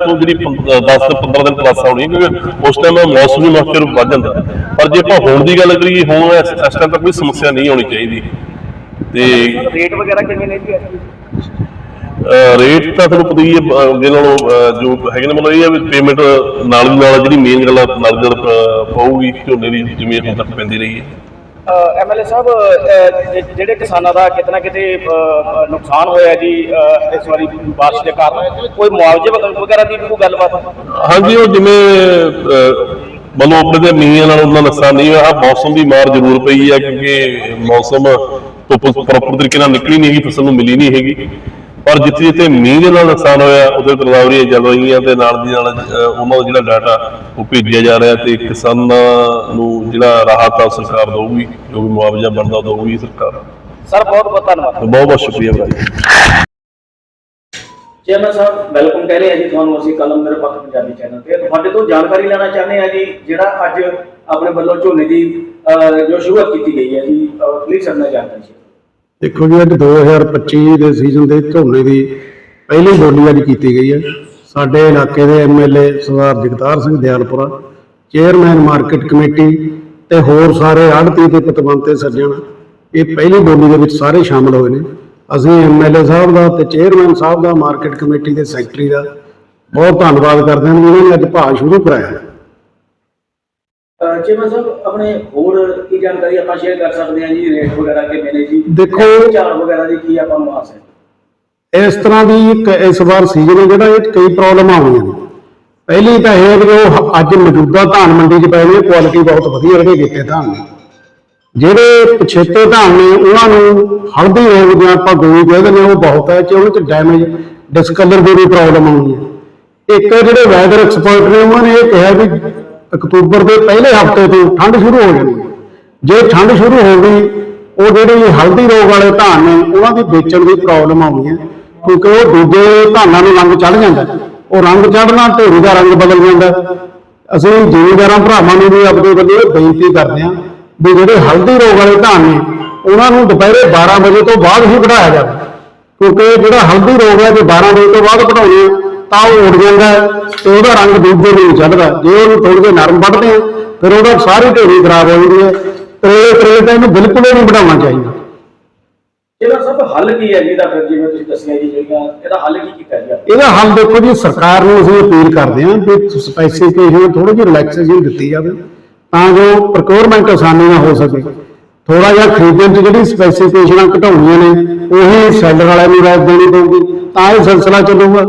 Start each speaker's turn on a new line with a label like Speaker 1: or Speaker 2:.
Speaker 1: ਤੋਂ ਜਿਹੜੀ 10 ਤੋਂ 15 ਦਿਨ ਪਲੱਸ ਆਉਣੀ ਹੈ, ਕਿਉਂਕਿ ਉਸ ਟਾਈਮ ਮੌਸਮੀ ਮੌਕੇ ਵੱਧ ਜਾਂਦਾ। ਪਰ ਜੇ ਆਪਾਂ ਹੁਣ ਦੀ ਗੱਲ ਕਰੀਏ ਹੁਣ ਇਸ ਟਾਈਮ ਤੱਕ ਕੋਈ ਸਮੱਸਿਆ ਨਹੀਂ ਆਉਣੀ ਚਾਹੀਦੀ। ਤੇ
Speaker 2: ਰੇਟ ਵਗੈਰਾ ਕਿੰਨੇ ਨੇ ਜੀ?
Speaker 1: ਰੇਟ ਤਾਂ ਤੁਹਾਨੂੰ ਪਤਾ ਹੀ ਹੈ ਅੱਗੇ ਨਾਲੋਂ ਜੋ ਹੈਗੇ ਨੇ ਮਤਲਬ ਇਹ ਹੈ ਵੀ ਪੇਮੈਂਟ ਨਾਲ ਨਾਲ ਜਿਹੜੀ ਮੇਨ ਗੱਲ ਨਾਲ ਨਾਲ ਪਊਗੀ ਝੋਨੇ ਦੀ ਜਿਵੇਂ ਹੁਣ ਤੱਕ ਪੈਂਦੀ ਰਹੀ ਹੈ।
Speaker 2: ਐਮਐਲਏ ਸਾਹਿਬ ਅਹ, ਜਿਹੜੇ ਕਿਸਾਨਾਂ ਦਾ ਕਿਤਨਾ ਕਿਤੇ ਅਹ, ਨੁਕਸਾਨ ਹੋਇਆ ਜੀ ਅਹ, ਇਸ ਵਾਰੀ ਬਾਰਿਸ਼ ਦੇ ਕਾਰਨ ਕੋਈ ਮੁਆਵਜ਼ੇ ਵਗ- ਵਗੈਰਾ ਦੀ ਵੀ ਕੋਈ ਗੱਲਬਾਤ?
Speaker 1: ਹਾਂਜੀ ਉਹ ਜਿਵੇਂ ਅਹ, ਆਪਣੇ ਦੇ ਮੀਂਹਾਂ ਨਾਲ ਉਹਨਾਂ ਨੁਕਸਾਨ ਨਹੀਂ ਹੋਇਆ ਮੌਸਮ ਦੀ ਮਾਰ ਜ਼ਰੂਰ ਪਈ ਹੈ ਕਿਉਂਕਿ ਮੌਸਮ ਧੁੱਪ ਪ੍ਰੋਪਰ ਤਰੀਕੇ ਨਾਲ ਨਿਕਲੀ ਨਹੀਂ ਹੈਗੀ ਫਸਲ ਨੂੰ ਮਿਲੀ ਨਹੀਂ ਹੈਗੀ। ਪਰ ਜਿੱਥੇ ਜਿੱਥੇ ਮੀਂਹ ਦੇ ਨਾਲ ਨੁਕਸਾਨ ਹੋਇਆ ਉਹਦੇ ਗੋਦਾਵਰੀਆਂ ਚੱਲ ਰਹੀਆਂ ਤੇ ਨਾਲ ਦੀ ਨਾਲ ਉਹਨਾਂ ਦਾ ਜਿਹੜਾ ਡਾਟਾ ਉਹ ਭੇਜਿਆ ਜਾ ਰਿਹਾ ਤੇ ਕਿਸਾਨਾਂ ਨੂੰ ਜਿਹੜਾ ਰਾਹਤ ਆ ਸਰਕਾਰ ਦਊਗੀ ਜੋ ਵੀ ਮੁਆਵਜ਼ਾ ਬਣਦਾ ਦਊਗੀ ਸਰਕਾਰ।
Speaker 2: ਸਰ ਬਹੁਤ ਬਹੁਤ ਧੰਨਵਾਦ।
Speaker 1: ਬਹੁਤ ਬਹੁਤ ਸ਼ੁਕਰੀਆ ਭਾਈ
Speaker 2: ਚੇਅਰਮੈਨ ਸਾਹਿਬ ਵੈਲਕਮ ਕਹਿ ਰਹੇ ਜੀ ਤੁਹਾਨੂੰ ਅਸੀਂ ਕਲਮ ਮੇਰੇ ਪੱਖ ਪੰਜਾਬੀ ਚੈਨਲ ਤੇ। ਤੁਹਾਡੇ ਤੋਂ ਜਾਣਕਾਰੀ ਲੈਣਾ ਚਾਹੁੰਦੇ ਹਾਂ ਜੀ ਜਿਹੜਾ ਅੱਜ ਆਪਣੇ ਵੱਲੋਂ ਝੋਨੇ ਦੀ ਜੋ ਸ਼ੁਰੂਆਤ ਕੀਤੀ ਗਈ ਹੈ ਜੀ ਪਲੀਜ਼ ਸਰਨਾ ਜਾਣਕਾਰੀ।
Speaker 3: ਦੇਖੋ ਜੀ, ਅੱਜ 2025 ਦੇ ਸੀਜ਼ਨ ਦੇ ਝੋਨੇ ਦੀ ਪਹਿਲੀ ਬੋਲੀ ਅੱਜ ਕੀਤੀ ਗਈ ਹੈ। ਸਾਡੇ ਇਲਾਕੇ ਦੇ MLA Sardar Jagtar Singh Dayalpura, chairman market committee ਤੇ ਹੋਰ ਸਾਰੇ ਆੜਤੀ ਤੇ ਪਤਵੰਤੇ ਸੱਜਣ, ਇਹ ਪਹਿਲੀ ਬੋਲੀ ਦੇ ਵਿੱਚ ਸਾਰੇ ਸ਼ਾਮਲ ਹੋਏ ਨੇ। ਅਸੀਂ ਐਮਐਲਏ ਸਾਹਿਬ ਦਾ ਤੇ ਚੇਅਰਮੈਨ ਸਾਹਿਬ ਦਾ, ਮਾਰਕੀਟ ਕਮੇਟੀ ਦੇ ਸੈਕਟਰੀ ਦਾ ਬਹੁਤ ਧੰਨਵਾਦ ਕਰਦੇ ਹਾਂ। ਵੀ ਉਹਨਾਂ ਨੇ ਅੱਜ ਭਾਅ ਸ਼ੁਰੂ ਕਰਾਇਆ
Speaker 2: ਚੇਅਰਮੈਨ ਸਾਹਿਬ ਆਪਣੇ ਹੋਰ ਕੀ ਜਾਣਕਾਰੀ ਆਪਾਂ ਸ਼ੇਅਰ ਕਰ ਸਕਦੇ ਹਾਂ ਜੀ ਰੇਟ ਵਗੈਰਾ ਕਿਵੇਂ ਨੇ ਜੀ?
Speaker 3: ਦੇਖੋ-
Speaker 2: ਚਾਰ ਵਗੈਰਾ ਦੀ ਕੀ ਆਪਾਂ ਨੂੰ ਆਸ ਹੈ?
Speaker 3: ਇਸ ਤਰ੍ਹਾਂ ਦੀ ਇੱਕ ਇਸ ਵਾਰ ਸੀਜ਼ਨ ਹੈ ਜਿਹੜਾ ਇਹ ਕਈ ਪ੍ਰੋਬਲਮ ਆਉਂਦੀਆਂ ਨੇ। ਪਹਿਲੀ ਤਾਂ ਇਹ ਕਿ ਉਹ ਅੱਜ ਮੌਜੂਦਾ ਧਾਨ ਮੰਡੀ 'ਚ ਪਏ ਨੇ ਕੁਆਲਿਟੀ ਬਹੁਤ ਵਧੀਆ ਰਹੇ ਕੀਤੇ ਧਾਨ ਨੇ। ਜਿਹੜੇ ਪਛੇਤੇ ਧਾਨ ਨੇ ਉਹਨਾਂ ਨੂੰ ਹਲਦੀ ਰੋਗ ਜਾਂ ਆਪਾਂ ਗੋਲੀ ਕਹਿ ਦਿੰਦੇ ਹਾਂ, ਉਹ ਬਹੁਤ ਹੈ ਕਿ ਉਹਨਾਂ 'ਚ ਡੈਮੇਜ ਡਿਸਕਲਰ ਦੀ ਵੀ ਪ੍ਰੋਬਲਮ ਆਉਂਦੀ ਹੈ। ਇੱਕ ਜਿਹੜੇ ਵੈਦਰ ਐਕਸਪਰਟ ਨੇ ਉਹਨਾਂ ਨੇ ਇਹ ਕਿਹਾ ਵੀ ਅਕਤੂਬਰ ਦੇ ਪਹਿਲੇ ਹਫ਼ਤੇ ਤੋਂ ਠੰਡ ਸ਼ੁਰੂ ਹੋ ਜਾਣੀ ਹੈ। ਜੇ ਠੰਡ ਸ਼ੁਰੂ ਹੋ ਗਈ, ਉਹ ਜਿਹੜੇ ਹਲਦੀ ਰੋਗ ਵਾਲੇ ਧਾਨ ਨੇ, ਉਹਨਾਂ ਦੀ ਵੇਚਣ ਦੀ ਪ੍ਰੋਬਲਮ ਆਉਂਦੀ ਹੈ, ਕਿਉਂਕਿ ਉਹ ਦੂਜੇ ਧਾਨਾਂ ਨੂੰ ਰੰਗ ਚੜ ਜਾਂਦਾ ਉਹ ਰੰਗ ਚੜਨਾ ਢੇਰੀ ਦਾ ਰੰਗ ਬਦਲ ਜਾਂਦਾ ਅਸੀਂ ਜ਼ਿਮੀਂਦਾਰਾਂ ਭਰਾਵਾਂ ਨੂੰ ਵੀ ਆਪਣੇ ਵੱਲੋਂ ਬੇਨਤੀ ਕਰਦੇ ਹਾਂ ਵੀ ਜਿਹੜੇ ਹਲਦੀ ਰੋਗ ਵਾਲੇ ਧਾਨ ਨੇ, ਉਹਨਾਂ ਨੂੰ ਦੁਪਹਿਰੇ 12 ਵਜੇ ਤੋਂ ਬਾਅਦ ਹੀ ਕਢਾਇਆ ਜਾਵੇ। ਕਿਉਂਕਿ ਜਿਹੜਾ ਹਲਦੀ ਰੋਗ ਹੈ, ਜੇ 12 ਵਜੇ ਤੋਂ ਬਾਅਦ ਕਢਾਉਣੇ ਆ ਤਾਂ ਉਹ ਉੱਡ ਜਾਂਦਾ ਤੇ ਉਹਦਾ ਰੰਗ ਦੂਜੇ ਨੂੰ ਚੜਦਾ ਜੇ ਉਹਨੂੰ ਥੋੜੇ ਜਿਹੇ ਨਰਮ ਵੱਢਦੇ ਆ ਫਿਰ ਉਹਦਾ ਸਾਰੀ ਢੇਰੀ ਖਰਾਬ ਹੋ ਜਾਂਦੀ ਹੈ। ਤਰੇਲੇ ਤਰੇਲੇ ਤਾਂ ਇਹਨੂੰ ਬਿਲਕੁਲ ਹੀ ਨਹੀਂ ਬਣਾਉਣਾ ਚਾਹੀਦਾ।
Speaker 2: ਚੇਅਰਮੈਨ ਸਾਹਿਬ ਹੱਲ ਕੀ ਹੈ ਜੀ? ਦਾ ਫਿਰ ਜਿਵੇਂ ਤੁਸੀਂ ਦੱਸਿਆ ਜੀ ਜਿਹੜੀਆਂ ਇਹਦਾ ਹੱਲ ਕੀ ਕੀਤਾ ਜੀ?
Speaker 3: ਇਹਦਾ ਹੱਲ ਦੇਖੋ ਜੀ ਸਰਕਾਰ ਨੂੰ ਅਸੀਂ ਅਪੀਲ ਕਰਦੇ ਹਾਂ ਵੀ ਸਪੈਸੀਫਿਕੇਸ਼ਨ ਥੋੜੀ ਜਿਹੀ ਰਿਲੈਕਸੇਸ਼ਨ ਦਿੱਤੀ ਜਾਵੇ ਤਾਂ ਜੋ ਪ੍ਰੋਕਿਉਰਮੈਂਟ ਆਸਾਨੀ ਨਾਲ ਹੋ ਸਕੇ। ਥੋੜਾ ਜਿਹਾ ਖਰੀਦਣ 'ਚ ਜਿਹੜੀ ਸਪੈਸੀਫਿਕੇਸ਼ਨਾਂ ਘਟਾਉਣੀਆਂ ਨੇ ਉਹੀ ਸੈਲਰ ਵਾਲਿਆਂ ਨੂੰ ਰਾਇਤ ਦੇਣੀ ਪਊਗੀ ਤਾਂ ਇਹ ਸਿਲਸਿਲਾ ਚੱਲੂਗਾ।